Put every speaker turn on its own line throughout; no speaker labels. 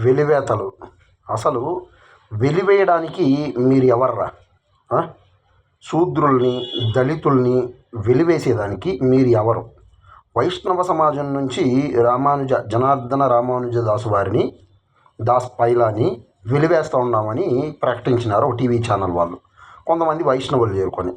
వెలివేతలు. అసలు వెలివేయడానికి మీరు ఎవర్రా? శూద్రుల్ని దళితుల్ని వెలివేసేదానికి మీరు ఎవరు? వైష్ణవ సమాజం నుంచి రామానుజ జనార్దన రామానుజ దాసు వారిని దాస్ పైలాని వెలివేస్తూ ఉన్నామని ప్రకటించినారు ఒక టీవీ ఛానల్ వాళ్ళు. కొంతమంది వైష్ణవులు చేరుకొని.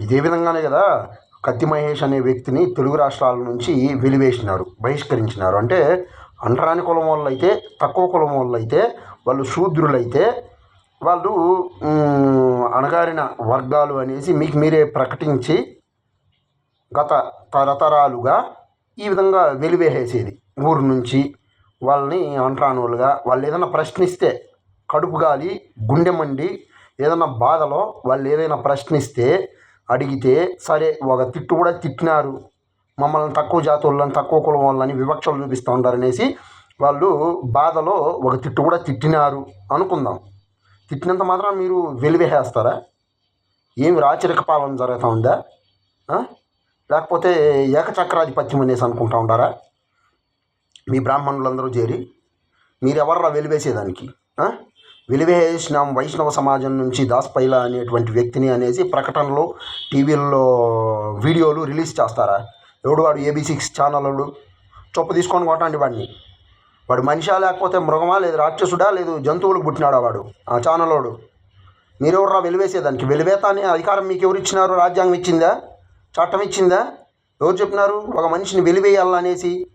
ఇదే విధంగానే కదా కత్తి మహేష్ అనే వ్యక్తిని తెలుగు రాష్ట్రాల నుంచి వెలివేసినారు బహిష్కరించినారు. అంటే అంటరాని కులం వాళ్ళు అయితే తక్కువ కులం వాళ్ళు అయితే వాళ్ళు శూద్రులైతే వాళ్ళు అణగారిన వర్గాలు అనేసి మీకు మీరే ప్రకటించి గత తరతరాలుగా ఈ విధంగా వెలివేసేది ఊరు నుంచి వాళ్ళని అంటరానులుగా వాళ్ళు ఏదైనా ప్రశ్నిస్తే కడుపు గాలి గుండె మండి ఏదైనా బాధలో వాళ్ళు ఏదైనా ప్రశ్నిస్తే అడిగితే సరే ఒక తిట్టు కూడా తిట్టినారు. మమ్మల్ని తక్కువ జాతి వాళ్ళని తక్కువ కులం వాళ్ళని వివక్షలు చూపిస్తూ ఉంటారనేసి వాళ్ళు బాధలో ఒక తిట్టు కూడా తిట్టినారు అనుకుందాం. తిట్టినంత మాత్రం మీరు వెలివేసేస్తారా? ఏమి రాచరిక పాలన జరుగుతూ ఉందా? లేకపోతే ఏకచక్రాధిపత్యం అనేసి అనుకుంటా ఉండారా? మీ బ్రాహ్మణులందరూ చేరి మీరెవర్రా వెలివేసేదానికి? వెలివేసినాం వైష్ణవ సమాజం నుంచి దాస్ పైలా అనేటువంటి వ్యక్తిని అనేసి ప్రకటనలు టీవీల్లో వీడియోలు రిలీజ్ చేస్తారా? ఎవడు వాడు ఏబీ సిక్స్ ఛానల్ చొప్పు తీసుకొని కొట్టండి వాడిని. వాడు మనిషా లేకపోతే మృగమా లేదు రాక్షసుడా లేదు జంతువులకు పుట్టినాడా వాడు? ఆ ఛానల్లోడు మీరెవర్రా వెలివేసేదానికి? వెలివేత అనే అధికారం మీకు ఎవరు ఇచ్చినారు? రాజ్యాంగం ఇచ్చిందా? చట్టం ఇచ్చిందా? ఎవరు చెప్పినారు? ఒక మనిషిని వెలివేయాలనేసి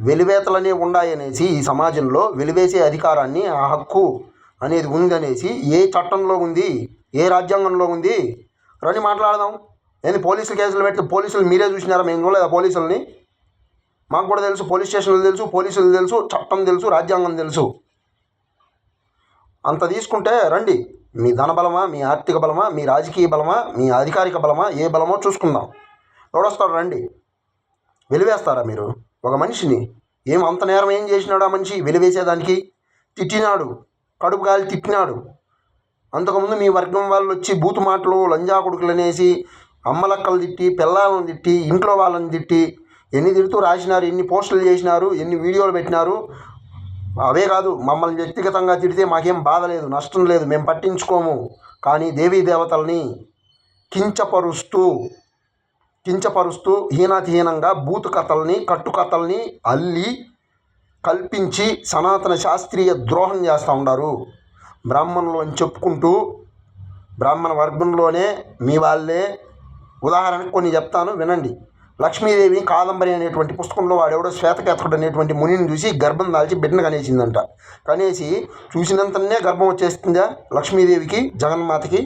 వెలివేతలనే ఉన్నాయనేసి ఈ సమాజంలో వెలివేసే అధికారాన్ని ఆ హక్కు అనేది ఉందనేసి ఏ చట్టంలో ఉంది ఏ రాజ్యాంగంలో ఉంది? రండి మాట్లాడదాం. ఏంది పోలీసులు కేసులు పెట్టి పోలీసులు మీరే చూసినారా? మేము చూడలేదా పోలీసుల్ని? మాకు కూడా తెలుసు పోలీస్ స్టేషన్లు తెలుసు పోలీసులు తెలుసు చట్టం తెలుసు రాజ్యాంగం తెలుసు. అంత తీసుకుంటే రండి. మీ ధనబలమా మీ ఆర్థిక బలమా మీ రాజకీయ బలమా మీ అధికారిక బలమా ఏ బలమో చూసుకుందాం. ఎవడొస్తాడు రండి. వెలివేస్తారా మీరు? ఒక మనిషిని. ఏం అంత నేరం ఏం చేసినాడు ఆ మనిషి? వెలివేసేదానికి? తిట్టినాడు. కడుపు గాలి తిట్టినాడు. అంతకుముందు మీ వర్గం వాళ్ళు వచ్చి బూతు మాటలు లంజా కొడుకులు అనేసి అమ్మలక్కలు తిట్టి పిల్లలను తిట్టి ఇంట్లో వాళ్ళని తిట్టి ఎన్ని తిడుతూ రాసినారు ఎన్ని పోస్టులు చేసినారు ఎన్ని వీడియోలు పెట్టినారు. అవే కాదు మమ్మల్ని వ్యక్తిగతంగా తిడితే మాకేం బాధ లేదు నష్టం లేదు మేము పట్టించుకోము. కానీ దేవీ దేవతల్ని కించపరుస్తూ కించపరుస్తూ హీనాతిహీనంగా బూతు కథల్ని కట్టుకథల్ని అల్లి కల్పించి సనాతన శాస్త్రీయ ద్రోహం చేస్తూ ఉన్నారు బ్రాహ్మణులు అని చెప్పుకుంటూ బ్రాహ్మణ వర్గంలోనే మీ వాళ్ళే ఉదాహరణకు కొన్ని చెప్తాను వినండి. లక్ష్మీదేవి కాదంబరి అనేటువంటి పుస్తకంలో వాడెవడో శ్వేతకేతకుడు అనేటువంటి మునిని చూసి గర్భం దాల్చి బిడ్డను కనేసిందంట. కనేసి చూసినంతనే గర్భం వచ్చేస్తుందా లక్ష్మీదేవికి జగన్మాతకి?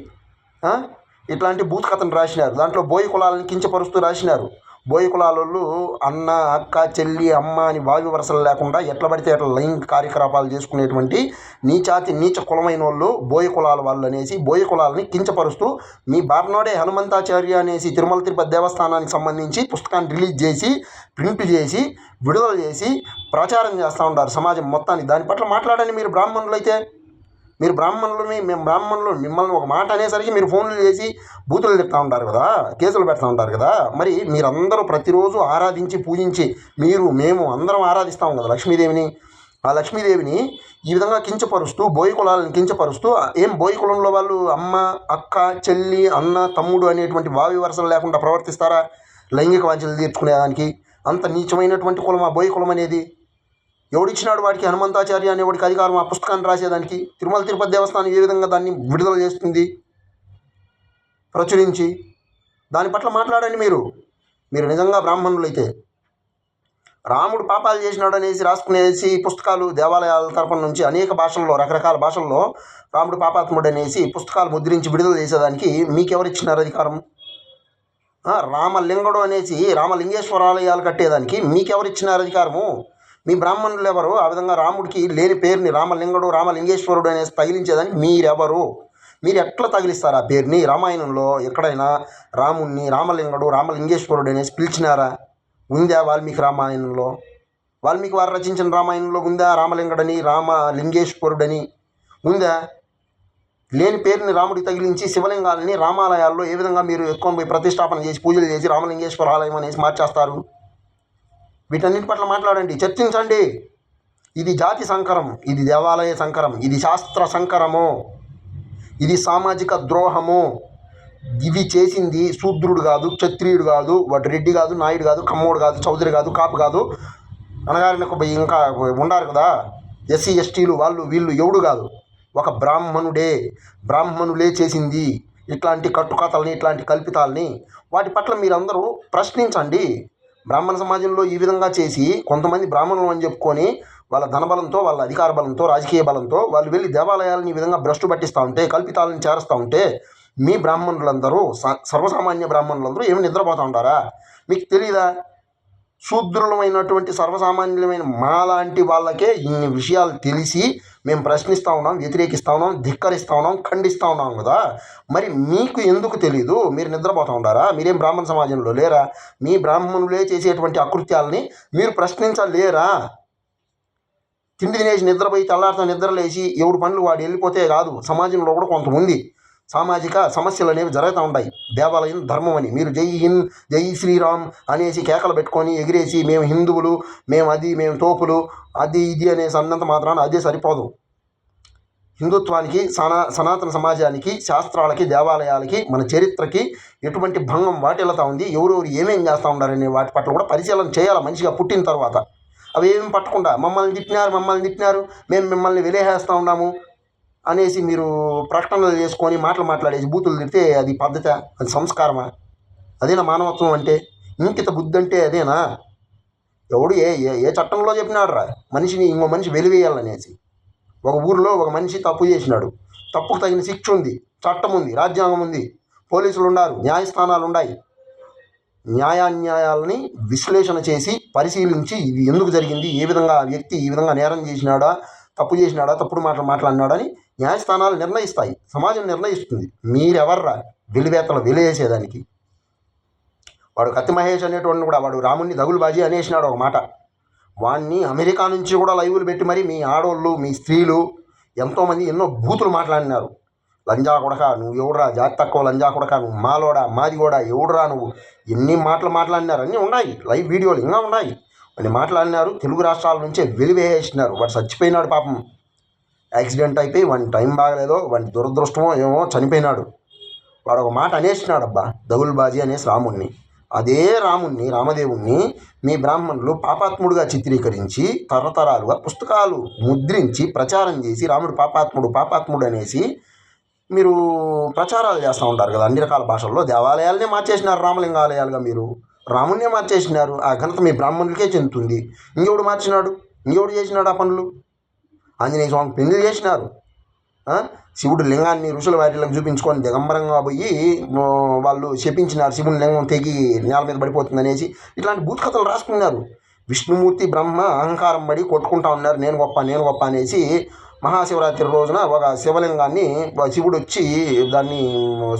ఇట్లాంటి భూత కథను రాసినారు. దాంట్లో బోయి కులాలను కించపరుస్తూ రాసినారు. బోయి కులాలోళ్ళు అన్న అక్క చెల్లి అమ్మ అని వాయు వరసలు లేకుండా ఎట్ల పడితే అట్లా లైంగిక కార్యకలాపాలు చేసుకునేటువంటి నీచాతి నీచ కులమైన వాళ్ళు బోయ కులాల వాళ్ళు అనేసి బోయ కులాలని కించపరుస్తూ మీ బార్నోడే హనుమంతాచార్య అనేసి తిరుమల తిరుపతి దేవస్థానానికి సంబంధించి పుస్తకాన్ని రిలీజ్ చేసి ప్రింట్ చేసి విడుదల చేసి ప్రచారం చేస్తూ ఉంటారు సమాజం మొత్తానికి. దాని పట్ల మాట్లాడండి మీరు బ్రాహ్మణులు అయితే మీరు బ్రాహ్మణులని మేము బ్రాహ్మణులు మిమ్మల్ని ఒక మాట అనేసరికి మీరు ఫోన్లు చేసి బూతులు తిడతా ఉంటారు కదా కేసులు పెడతా ఉంటారు కదా మరి మీరందరూ ప్రతిరోజు ఆరాధించి పూజించి మీరు మేము అందరం ఆరాధిస్తాం కదా లక్ష్మీదేవిని. ఆ లక్ష్మీదేవిని ఈ విధంగా కించపరుస్తూ బోయి కులాలను కించపరుస్తూ ఏం బోయి కులంలో వాళ్ళు అమ్మ అక్క చెల్లి అన్న తమ్ముడు అనేటువంటి వావి వరసలు లేకుండా ప్రవర్తిస్తారా? లైంగిక వాంఛలు తీర్చుకునేదానికి అంత నీచమైనటువంటి కులం ఆ బోయి కులం అనేది ఎవడిచ్చినాడు వాడికి హనుమంతాచార్య అనేవాడికి అధికారం ఆ పుస్తకాన్ని రాసేదానికి? తిరుమల తిరుపతి దేవస్థానం ఏ విధంగా దాన్ని విడుదల చేస్తుంది? ప్రచురించి. దాని పట్ల మాట్లాడండి మీరు. మీరు నిజంగా బ్రాహ్మణులైతే. రాముడు పాపాలు చేసినాడు అనేసి రాసుకునేసి పుస్తకాలు దేవాలయాల తరపున నుంచి అనేక భాషల్లో రకరకాల భాషల్లో రాముడు పాపాత్ముడు అనేసి పుస్తకాలు ముద్రించి విడుదల చేసేదానికి మీకెవరు ఇచ్చినారు అధికారం రామలింగడు అనేసి రామలింగేశ్వర ఆలయాలు కట్టేదానికి మీకెవరు ఇచ్చినారు అధికారము? మీ బ్రాహ్మణులు ఎవరు? ఆ విధంగా రాముడికి లేని పేరుని రామలింగడు రామలింగేశ్వరుడు అనేసి తగిలించేదానికి మీరెవరు? మీరు ఎట్లా తగిలిస్తారు ఆ పేరుని? రామాయణంలో ఎక్కడైనా రాముణ్ణి రామలింగడు రామలింగేశ్వరుడు అనేసి పిలిచినారా? ఉందా వాల్మీకి రామాయణంలో? వాల్మీకి వారు రచించిన రామాయణంలో ఉందా రామలింగడని రామలింగేశ్వరుడని? ఉందా? లేని పేరుని రాముడికి తగిలించి శివలింగాలని రామాలయాల్లో ఏ విధంగా మీరు ఎక్కువ పోయి ప్రతిష్టాపన చేసి పూజలు చేసి రామలింగేశ్వర ఆలయం అనేసి మార్చేస్తారు? వీటన్నిటి పట్ల మాట్లాడండి. చర్చించండి. ఇది జాతి సంకరం ఇది దేవాలయ సంకరం ఇది శాస్త్ర సంకరము ఇది సామాజిక ద్రోహము. ఇవి చేసింది శూద్రుడు కాదు క్షత్రియుడు కాదు వాడు రెడ్డి కాదు నాయుడు కాదు కమ్మోడు కాదు చౌదరి కాదు కాపు కాదు. అనగారిన ఇంకా ఉండారు కదా? ఎస్సీ ఎస్టీలు వాళ్ళు వీళ్ళు ఎవడు కాదు? ఒక బ్రాహ్మణుడే. బ్రాహ్మణులే చేసింది ఇట్లాంటి కట్టుకథల్ని ఇట్లాంటి కల్పితాలని. వాటి పట్ల మీరందరూ ప్రశ్నించండి. బ్రాహ్మణ సమాజంలో ఈ విధంగా చేసి కొంతమంది బ్రాహ్మణులు అని చెప్పుకొని వాళ్ళ ధనబలంతో వాళ్ళ అధికార బలంతో రాజకీయ బలంతో వాళ్ళు వెళ్ళి దేవాలయాలను ఈ విధంగా భ్రష్టు పట్టిస్తూ ఉంటే కల్పితాలను చేరుస్తూ ఉంటే మీ బ్రాహ్మణులందరూ స- సర్వసామాన్య బ్రాహ్మణులందరూ ఏమి నిద్రపోతూ ఉంటారా? మీకు తెలియదా శూద్రులమైనటువంటి సర్వసామాన్యులమైన మాలాంటి వాళ్ళకే ఇన్ని విషయాలు తెలిసి మేము ప్రశ్నిస్తూ ఉన్నాం వ్యతిరేకిస్తూ ఉన్నాం ధిక్కరిస్తూ ఉన్నాం ఖండిస్తూ ఉన్నాం కదా. మరి మీకు ఎందుకు తెలీదు? మీరు నిద్రపోతూ ఉండారా? మీరేం బ్రాహ్మణ సమాజంలో లేరా? మీ బ్రాహ్మణులే చేసేటువంటి అకృత్యాలని మీరు ప్రశ్నించలేరా? తిండి తినేసి నిద్రపోయి తెల్లారితో నిద్రలేసి ఎవడు పనులు వాడు వెళ్ళిపోతే కాదు సమాజంలో కూడా కొంతమంది సామాజిక సమస్యలు అనేవి జరుగుతూ ఉంటాయి దేవాలయం ధర్మం అని మీరు జై హింద్ జై శ్రీరామ్ అనేసి కేకలు పెట్టుకొని ఎగిరేసి మేము హిందువులు మేము అది మేము తోపులు అది ఇది అనేసి అన్నంత మాత్రాన అదే సరిపోదు. హిందుత్వానికి సనా సనాతన సమాజానికి శాస్త్రాలకి దేవాలయాలకి మన చరిత్రకి ఎటువంటి భంగం వాటిల్లుతా ఉంది. ఎవరెవరు ఏమేం చేస్తూ ఉన్నారనే వాటి పట్ల కూడా పరిశీలన చేయాలి మనిషిగా పుట్టిన తర్వాత. అవి ఏమి పట్టకుండా మమ్మల్ని తిట్టినారు మమ్మల్ని తిట్టినారు మేము మిమ్మల్ని వెలేహేస్తూ ఉన్నాము. అనేసి మీరు ప్రకటనలు చేసుకొని మాటలు మాట్లాడేసి బూతులు తిడితే అది పద్ధత అది సంస్కారమా? అదేనా మానవత్వం అంటే? ఇంకిత బుద్ధి అంటే అదేనా? ఎవడు ఏ ఏ ఏ చట్టంలో చెప్పినాడు రా మనిషిని ఇంకో మనిషి వెలివేయాలనేసి. ఒక ఊరిలో ఒక మనిషి తప్పు చేసినాడు. తప్పుకు తగిన శిక్ష ఉంది చట్టం ఉంది రాజ్యాంగం ఉంది పోలీసులు ఉన్నారు న్యాయస్థానాలు ఉన్నాయి. న్యాయాన్యాయాలని విశ్లేషణ చేసి పరిశీలించి ఇది ఎందుకు జరిగింది ఏ విధంగా ఆ వ్యక్తి ఈ విధంగా నేరం చేసినాడా తప్పు చేసినాడా తప్పుడు మాటలు మాట్లాడినాడని న్యాయస్థానాలు నిర్ణయిస్తాయి సమాజం నిర్ణయిస్తుంది. మీరెవర్రా? విలువేతలు వెలివేసేదానికి. వాడు కత్తి మహేష్ అనేటువంటి కూడా వాడు రాముణ్ణి దగులుబాజీ అనేసినాడు ఒక మాట. వాణ్ణి అమెరికా నుంచి కూడా లైవ్లు పెట్టి మరి మీ ఆడోళ్ళు మీ స్త్రీలు ఎంతోమంది ఎన్నో బూతులు మాట్లాడినారు. లంజా కొడక నువ్వు ఎవడురా జాతి తక్కువ లంజా కొడక నువ్వు మాలోడా మాది కూడా ఎవడురా నువ్వు? ఎన్ని మాటలు మాట్లాడినారు? అన్నీ ఉన్నాయి. లైవ్ వీడియోలు ఇంకా ఉన్నాయి. అని మాట్లాడినారు తెలుగు రాష్ట్రాల నుంచే వెలివేసినారు. వాడు చచ్చిపోయినాడు పాపం. యాక్సిడెంట్ అయిపోయి వాడిని టైం బాగలేదో వాడి దురదృష్టమో ఏమో చనిపోయినాడు. వాడు ఒక మాట అనేసినాడు అబ్బా దగులుబాజీ అనేసి రాముణ్ణి. అదే రాముణ్ణి రామదేవుణ్ణి మీ బ్రాహ్మణులు పాపాత్ముడుగా చిత్రీకరించి తరతరాలుగా పుస్తకాలు ముద్రించి ప్రచారం చేసి రాముడు పాపాత్ముడు పాపాత్ముడు అనేసి మీరు ప్రచారాలు చేస్తూ ఉంటారు కదా అన్ని రకాల భాషల్లో దేవాలయాలనే మార్చేసినారు రామలింగాలయాలుగా మీరు. రాముణ్ణే మార్చేసినారు. ఆ ఘనత మీ బ్రాహ్మణులకే చెందుతుంది. ఇంకెవడు మార్చినాడు? ఇంకెవడు చేసినాడు ఆ పనులు? ఆంజనేయ స్వామి పెళ్ళి చేసినారు. శివుడు లింగాన్ని ఋషుల వారిలకు చూపించుకొని దిగంబరంగా పోయి వాళ్ళు శపించినారు. శివుని లింగం తెగి నేల మీద పడిపోతుంది అనేసి ఇట్లాంటి భూతకథలు రాసుకున్నారు. విష్ణుమూర్తి బ్రహ్మ అహంకారం పడి కొట్టుకుంటా ఉన్నారు. నేను గొప్ప నేను గొప్ప అనేసి మహాశివరాత్రి రోజున ఒక శివలింగాన్ని శివుడు వచ్చి దాన్ని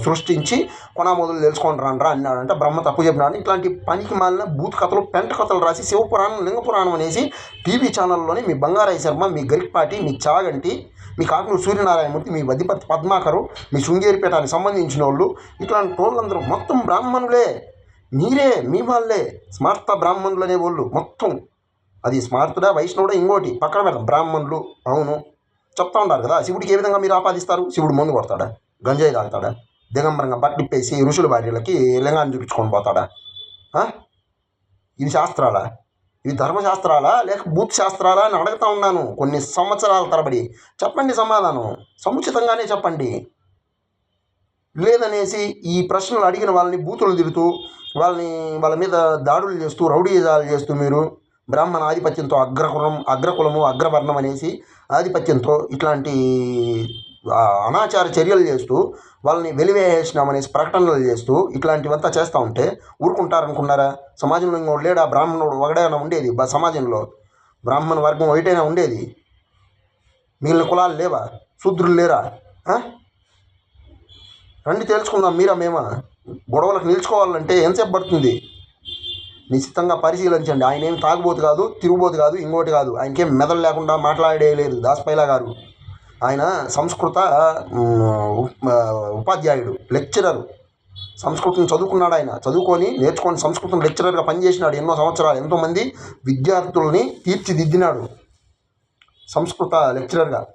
సృష్టించి కొనామోదులు మొదలు తెలుసుకొని రాండ్రా అన్నాడంటే. బ్రహ్మ తప్పు చెప్పినాడు. ఇట్లాంటి పనికి మాలిన బూత్ కథలు పెంట కథలు రాసి శివపురాణం లింగపురాణం అనేసి టీవీ ఛానల్లోనే మీ బంగారాయ శర్మ మీ గరికపాటి మీ చాగంటి మీ కాకులు సూర్యనారాయణమూర్తి మీ వదిపతి పద్మాకరు మీ శృంగేరిపేటానికి సంబంధించిన వాళ్ళు ఇట్లాంటి టోళ్ళందరూ మొత్తం బ్రాహ్మణులే. మీరే మీ వాళ్ళే స్మార్త బ్రాహ్మణులు అనే వాళ్ళు మొత్తం. అది స్మార్తుడా వైష్ణవుడా ఇంకోటి. పక్కన పెడతాం బ్రాహ్మణులు. అవును. చెప్తా ఉన్నారు కదా శివుడికి ఏ విధంగా మీరు ఆపాదిస్తారు? శివుడు మందు కొడతాడా? గంజాయి తాగుతాడా? దిగంబరంగా బట్టిప్పేసి ఋషుల భార్యలకి లింగాన్ని చూపించుకొని పోతాడా? ఇవి శాస్త్రాలా? ఇవి ధర్మశాస్త్రాలా? లేక భూత్ శాస్త్రాలా అని అడుగుతా ఉన్నాను కొన్ని సంవత్సరాల తరబడి. చెప్పండి సమాధానం. సముచితంగానే చెప్పండి. లేదనేసి ఈ ప్రశ్నలు అడిగిన వాళ్ళని బూతులు తిడుతూ వాళ్ళని వాళ్ళ మీద దాడులు చేస్తూ రౌడీజాలు చేస్తూ మీరు బ్రాహ్మణ ఆధిపత్యంతో అగ్రకులం అగ్రకులము అగ్రవర్ణం అనేసి ఆధిపత్యంతో ఇట్లాంటి అనాచార చర్యలు చేస్తూ వాళ్ళని వెలివేసినామనేసి ప్రకటనలు చేస్తూ ఇట్లాంటివంతా చేస్తూ ఉంటే ఊరుకుంటారనుకున్నారా? సమాజంలో ఇంకోటి లేడా? బ్రాహ్మణుడు ఒకడైనా ఉండేది సమాజంలో. బ్రాహ్మణ వర్గం ఒకటైనా ఉండేది. మిగిలిన కులాలు లేవా? శూద్రులు లేరా? రండి తెలుసుకుందాం మీరా మేమా? గొడవలకు నిలుచుకోవాలంటే ఎంతసేపు పడుతుంది? నిశ్చితంగా పరిశీలించండి. ఆయన ఏమి తాగుబోతు కాదు తిరుగుబోతు కాదు ఇంకోటి కాదు. ఆయనకేం మెదడు లేకుండా మాట్లాడేయలేదు దాస్పైలా గారు. ఆయన సంస్కృత ఉపాధ్యాయుడు లెక్చరర్. సంస్కృతం చదువుకున్నాడు ఆయన. చదువుకొని నేర్చుకొని సంస్కృతం లెక్చరర్గా పనిచేసినాడు ఎన్నో సంవత్సరాలు. ఎంతోమంది విద్యార్థుల్ని తీర్చిదిద్దినాడు సంస్కృత లెక్చరర్గా.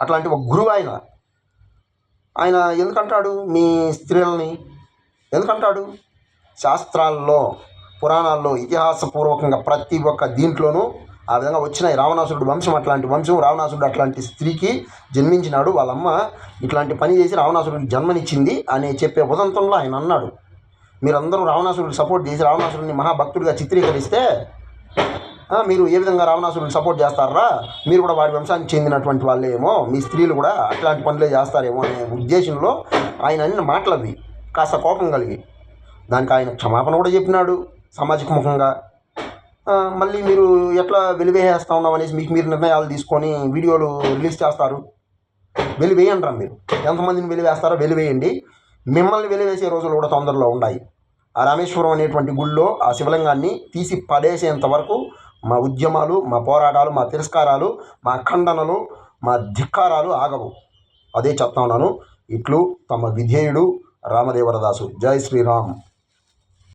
అట్లాంటి ఒక గురువు ఆయన. ఆయన ఎందుకంటాడు మీ స్త్రీలని? ఎందుకంటాడు? శాస్త్రాల్లో పురాణాల్లో ఇతిహాసపూర్వకంగా ప్రతి ఒక్క దీంట్లోనూ ఆ విధంగా వచ్చినాయి రావణాసురుడు వంశం అట్లాంటి వంశం రావణాసురుడు అట్లాంటి స్త్రీకి జన్మించినాడు. వాళ్ళమ్మ ఇట్లాంటి పని చేసి రావణాసురుడికి జన్మనిచ్చింది అని చెప్పే ఉదంతంలో ఆయన అన్నాడు. మీరందరూ రావణాసురుడికి సపోర్ట్ చేసి రావణాసురుడిని మహాభక్తుడిగా చిత్రీకరిస్తే మీరు ఏ విధంగా రావణాసురుడిని సపోర్ట్ చేస్తారా? మీరు కూడా వాడి వంశానికి చెందినటువంటి వాళ్ళేమో మీ స్త్రీలు కూడా అట్లాంటి పనులే చేస్తారేమో అనే ఉద్దేశంలో ఆయన అన్న మాటలు అవి కాస్త కోపం కలిగి దానికి ఆయన క్షమాపణ కూడా చెప్పినాడు. సామాజిక ముఖంగా మళ్ళీ మీరు ఎట్లా వెలివేసేస్తా ఉన్నాం అనేసి మీకు మీరు నిర్ణయాలు తీసుకొని వీడియోలు రిలీజ్ చేస్తారు. వెలివేయండి రా మీరు. ఎంతమందిని వెలివేస్తారో వెలివేయండి. మిమ్మల్ని వెలివేసే రోజులు కూడా తొందరలో ఉన్నాయి. ఆ రామేశ్వరం అనేటువంటి గుళ్ళో ఆ శివలింగాన్ని తీసి పడేసేంత వరకు మా ఉద్యమాలు మా పోరాటాలు మా తిరస్కారాలు మా ఖండనలు మా ధిక్కారాలు ఆగవు. అదే చెప్తా ఉన్నాను. ఇట్లు తమ విధేయుడు రామదేవరదాసు. జై శ్రీరామ్.